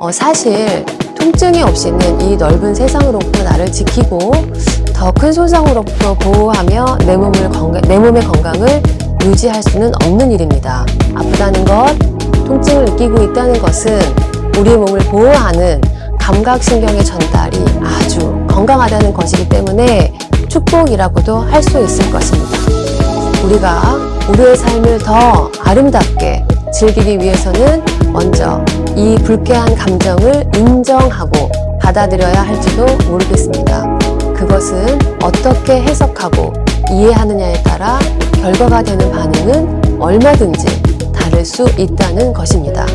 어, 사실 통증이 없이는 이 넓은 세상으로부터 나를 지키고 더 큰 손상으로부터 보호하며 내 몸을 건강, 내 몸의 건강을 유지할 수는 없는 일입니다. 아프다는 것, 통증을 느끼고 있다는 것은 우리 몸을 보호하는 감각신경의 전달이 아주 건강하다는 것이기 때문에 축복이라고도 할 수 있을 것입니다. 우리가 우리의 삶을 더 아름답게 즐기기 위해서는 먼저 이 불쾌한 감정을 인정하고 받아들여야 할지도 모르겠습니다. 그것은 어떻게 해석하고 이해하느냐에 따라 결과가 되는 반응은 얼마든지 다를 수 있다는 것입니다.